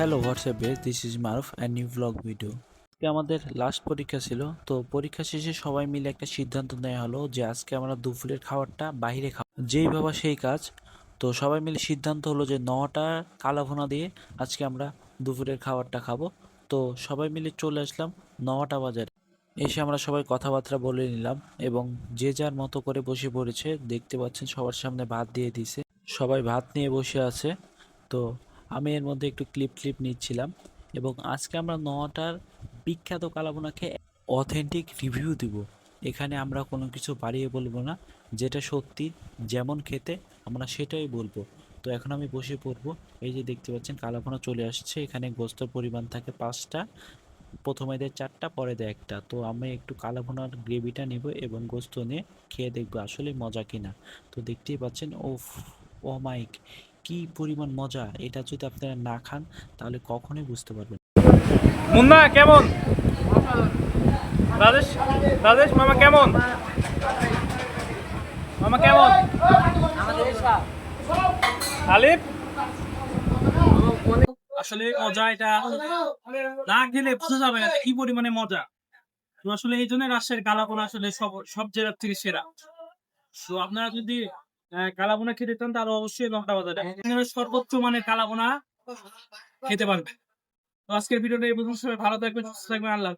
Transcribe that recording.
Hello WhatsApp this is Maruf and new blog video আমাদের last পরীক্ষা ছিল, তো পরীক্ষা শেষে সবাই মিলে একটা সিদ্ধান্ত নেওয়া হলো যে আজকে আমরা দুপুরের খাবারটা বাইরে খাব। যেই ভাবা সেই কাজ, তো সবাই মিলে সিদ্ধান্ত হলো যে নটা কালাভুনা দিয়ে আজকে আমরা দুপুরের খাবারটা খাব। তো সবাই মিলে চলে আসলাম নটা বাজারে। এসে আমরা সবাই কথাবার্তা বলে নিলাম এবং যে যার মতো করে বসে পড়েছে, দেখতে পাচ্ছেন সবার সামনে ভাত দিয়ে দিছে। সবাই ভাত নিয়ে বসে আছে, তো আমি এর মধ্যে একটু ক্লিপ ক্লিপ নিচ্ছিলাম। এবং আজকে আমরা নটার বিখ্যাত কালাবোনাকে অথেন্টিক রিভিউ দিব। এখানে আমরা কোনো কিছু বাড়িয়ে বলব না। যেটা সত্যি, যেমন খেতে, আমরা সেটাই বলব। তো এখন আমি বসে পড়ব। এই যে দেখতে পাচ্ছেন কালাভোনা চলে আসছে। এখানে গোস্তর পরিমাণ থাকে পাঁচটা, প্রথমে দেয় চারটা, পরে দেয় একটা। তো আমি একটু কালাভোনার গ্রেভিটা নেব এবং গোস্ত নিয়ে খেয়ে দেখব আসলে মজা কিনা। তো দেখতেই পাচ্ছেন ও ও মাইক কি পরিমাণ মজা, এটা যদি আপনারা না খান, তাহলে কখনোই বুঝতে পারবেন মুন্না, কেমন? রাজেশ? রাজেশ, মামা কেমন? মামা কেমন? আলিফ? আসলে মজা এটা না গেলে বোঝা যাবে না কি পরিমাণে মজা। তো আসলে এই জন্য রাজশাহীর কালাপোনা আসলে সব সব জেলার থেকে সেরা। তো আপনারা যদি কালাবোনা খেতে চান তাহলে অবশ্যই লঙ্কা বাজারে। এখানে সর্বোচ্চ মানের কালাবোনা খেতে পারবে। তো আজকের ভিডিওটা এই পর্যন্ত। সবাই ভালো থাকবেন সুস্থ থাকবেন আল্লাহ।